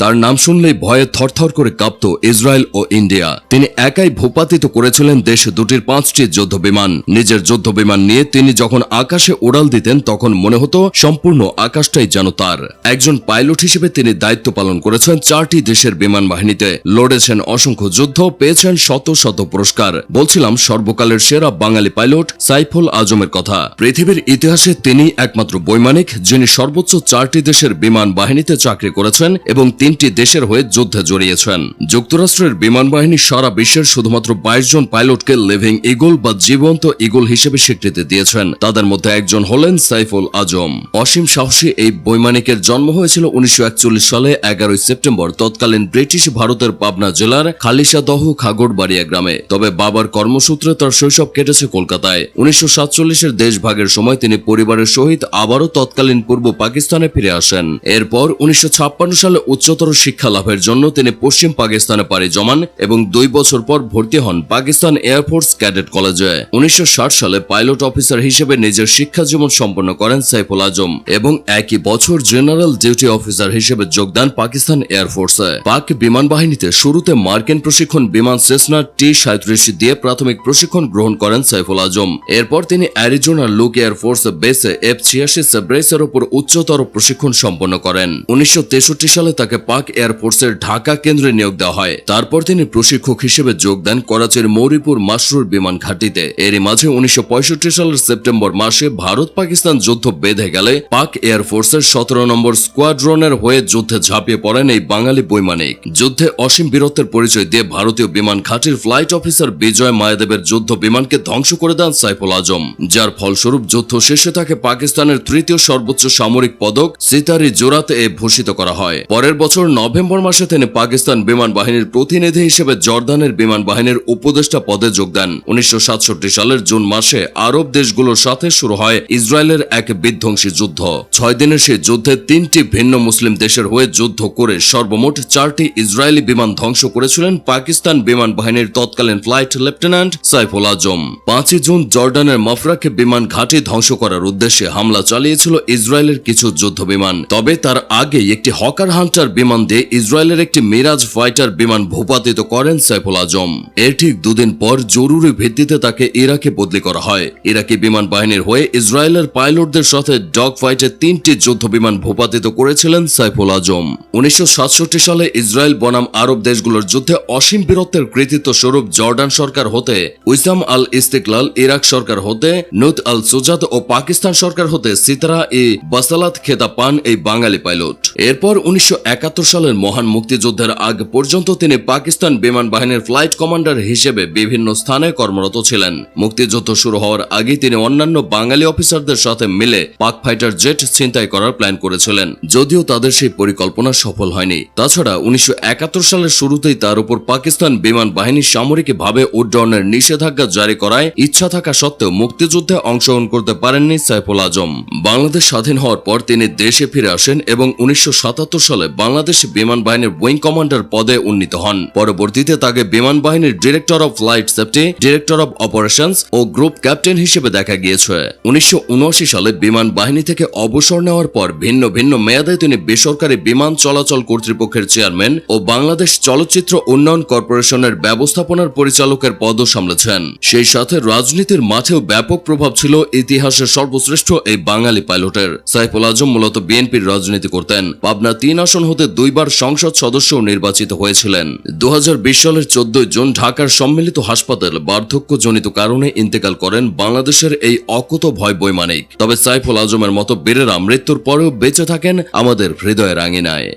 তার নাম শুনলেই ভয়ে থরথর করে কাঁপত ইসরায়েল ও ইন্ডিয়া। তিনি একাই ভূপাতিত করেছিলেন দেশ দুটির পাঁচটি যুদ্ধ বিমান নিজের যুদ্ধ বিমান নিয়ে তিনি যখন আকাশে উড়াল দিতেন, তখন মনে হতো সম্পূর্ণ আকাশটাই যেন তার। একজন পাইলট হিসেবে তিনি দায়িত্ব পালন করেছেন চারটি দেশের বিমান বাহিনীতে। লড়েছেন অসংখ্য যুদ্ধ, পেয়েছেন শত শত পুরস্কার। বলছিলাম, সর্বকালের সেরা বাঙালি পাইলট সাইফুল আজমের কথা। পৃথিবীর ইতিহাসে তিনি একমাত্র বৈমানিক, যিনি সর্বোচ্চ চারটি দেশের বিমান বাহিনীতে চাকরি করেছেন এবং তিনটি দেশের হয়ে যুদ্ধে জড়িয়েছেন। যুক্তরাষ্ট্রের বিমান বাহিনী সারা বিশ্বের শুধুমাত্র বাইশ জন পাইলটকে লিভিং ইগল বা জীবন্ত ইগল হিসেবে স্বীকৃতি দিয়েছেন। তাদের মধ্যে একজন হলেন সাইফুল আজম। অসীম সাহসী এই বৈমানিকের জন্ম হয়েছিল উনিশশো সালে, এগারোই সেপ্টেম্বর, তৎকালীন ব্রিটিশ ভারতের পাবনা জেলার খালিশাদহ খাগড়বাড়িয়া গ্রামে। তবে বাবার কর্মসূত্রে তার শৈশব কেটেছে কলকাতায়। উনিশশো সাতচল্লিশের দেশভাগের সময় তিনি পরিবারের সহিত আবারও তৎকালীন পূর্ব পাকিস্তানে ফিরে আসেন। এরপর উনিশশো ছাপ্পান্ন সালে উচ্চতর শিক্ষা লাভের জন্য তিনি পশ্চিম পাকিস্তানে পাড়ি জমান এবং দুই বছর পর ভর্তি হন পাকিস্তান এয়ারফোর্স ক্যাডেট কলেজে। উনিশশো সালে পাইলট অফিসার হিসেবে নিজের শিক্ষা জীবন সম্পন্ন করেন সাইফুল আজম এবং একই বছর জেনারেল ডিউটি অফিসার হিসেবে যোগদান পাকিস্তান এয়ারফোর্সে পাক বিমান বাহিনীতে শুরুতে মার্কিন প্রশিক্ষণ বিমান সেসনা টি সাঁত্রিশ দিয়ে প্রাথমিক প্রশিক্ষণ গ্রহণ করেন সাইফুল আজম। এরপর তিনি অ্যারিজোনা লুক এয়ারফোর্স বেসে এফ ছিয়াশি সাব্রেসের উপর উচ্চতর প্রশিক্ষণ সম্পন্ন করেন। উনিশশো তেষট্টি সালে তাকে পাক এয়ারফোর্সের ঢাকা কেন্দ্রে নিয়োগ দেওয়া হয়। তারপর তিনি প্রশিক্ষক হিসেবে যোগ দেন করাচির মৌরিপুর মাসরুর বিমান ঘাঁটিতে। এরই মাঝে উনিশশো পঁয়ষট্টি সালের সেপ্টেম্বর মাসে ভারত পাকিস্তান যুদ্ধ বেঁধে গেলে পাক এয়ারফোর্সের সতেরো নম্বর স্কোয়াড্রনের হয়ে যুদ্ধে ঝাঁপিয়ে পড়েন এই বাঙালি বৈমানিক। যুদ্ধে অসীম বীরত্বের পরিচয় দিয়ে ভারতীয় বিমান ঘাঁটির ফ্লাইট অফিসার বিজয় মায়াদেবের যুদ্ধ বিমানকে ধ্বংস করে দেন সাইফুল আজম। যার ফলস্বরূপ যুদ্ধ শেষে তাকে পাকিস্তানের তৃতীয় সর্বোচ্চ সামরিক পদক সিতারি জোরাতে ভূষিত করা হয়। পরের বছর নভেম্বর মাসে তিনি পাকিস্তান বিমান বাহিনীর প্রতিনিধি হিসেবে জর্দানের বিমান বাহিনীর উপদেষ্টা পদে যোগ দেন। উনিশশো সালের জুন মাসে আরব দেশগুলোর সাথে শুরু হয় ইসরায়েলের এক বিধ্বংসী যুদ্ধ। ছয় দিনের সেই যুদ্ধে তিনটি ভিন্ন মুসলিম দেশের হয়ে যুদ্ধ করে সর্বমোট চারটি ইসরায়েলি বিমান ধ্বংস করেছিলেন পাকিস্তান বিমান বাহিনীর তৎকালীন ফ্লাইট লেফটেন্যান্ট সাইফুল আজম। পাঁচই জুন জর্ডানের মফরাকে বিমান ঘাঁটি ধ্বংস করার উদ্দেশ্যে হামলা চালিয়েছিল ইসরায়েলের কিছু যুদ্ধ বিমান। তবে তার আগে একটি হকার হান্টার বিমান দিয়ে ইসরায়েলের একটি মিরাজ ফাইটার বিমান ভূপাতিত করেন সাইফুল আজম। এর ঠিক দুদিন পর জরুরি ভিত্তিতে তাকে ইরাকে বদলি করা হয়। ইরাকি বিমান বাহিনীর হয়ে ইসরায়েলের পাইলটদের সাথে ডগ ফাইটে তিনটি যুদ্ধ বিমান ভূপাতিত করেছিলেন সাইফুল আজম। উনিশশো সাতষট্টি সালে ইসরায়েল বনাম আরব দেশগুলোর যুদ্ধে অসীম বীরত্বের কৃতিত্ব স্বরূপ জর্ডান সরকার হতে, উইসাম আল ইস্তিকলাল ইরাক সরকার হতে, নুত আল সুজাত ও পাকিস্তান সরকার হতে সিতারা ই বাসালাত খেতা পান এই বাঙালি পাইলট। এরপর উনিশশো একাত্তর সালের মহান মুক্তিযুদ্ধের আগ পর্যন্ত তিনি পাকিস্তান বিমান বাহিনীর ফ্লাইট কমান্ডার হিসেবে বিভিন্ন স্থানে কর্মরত ছিলেন। মুক্তিযুদ্ধ শুরু হওয়ার আগে তিনি অন্যান্য বাঙালি অফিসারদের সাথে মিলে পাক ফাইটার জেট ছিনতাই করার প্ল্যান করেছিলেন, যদিও তাদের সেই পরিকল্পনা সফল হয়নি। তাছাড়া উনিশশো একাত্তর সালের শুরুতেই তার উপর পাকিস্তান বিমান বাহিনী সামরিকভাবে উড্ডয়নের নিষেধাজ্ঞা জারি করায় ইচ্ছা থাকা সত্ত্বেও মুক্তিযুদ্ধে অংশগ্রহণ করতে পারেননি সাইফুল আজম। বাংলাদেশ স্বাধীন হওয়ার পর তিনি দেশে ফিরে আসেন এবং উনিশশো সালে বাংলাদেশ বিমান বাহিনীর উইং কমান্ডার পদে উন্নীত হন। পরবর্তীতে তাকে বিমান বাহিনীর director of flight safety director of operations O group captain হিসেবে দেখা গিয়েছে। উনিশশো উনআশি সালে বিমান বাহিনী থেকে অবসর নেওয়ার পর ভিন্ন ভিন্ন মেয়াদে তিনি বেসরকারি বিমান চলাচল কর্তৃপক্ষের চেয়ারম্যান ও বাংলাদেশ চলচ্চিত্র উন্নয়ন কর্পোরেশনের ব্যবস্থাপনার পরিচালকের পদও সামলেছেন। সেই সাথে রাজনীতির মাঠেও ব্যাপক প্রভাব ছিল ইতিহাসের সর্বশ্রেষ্ঠ এই বাঙালি পাইলটের। সাইফুল আজম মূলত বিএনপির রাজনীতি করতেন। পাবনা তিন আসন হতে দুইবার সংসদ সদস্য নির্বাচিত হয়েছিলেন। দু হাজার বিশ সালের চোদ্দই জুন ঢাকার সম্মিলিত হাসপাতাল বার্ধক্যজনিত কারণে ইন্তেকাল করেন বাংলাদেশের এই অকুত ভয় বৈমানিক। তবে সাইফুল আজমের মতো বীরেরা মৃত্যুর পরেও বেঁচে থাকেন আমাদের হৃদয়ের আঙিনায়।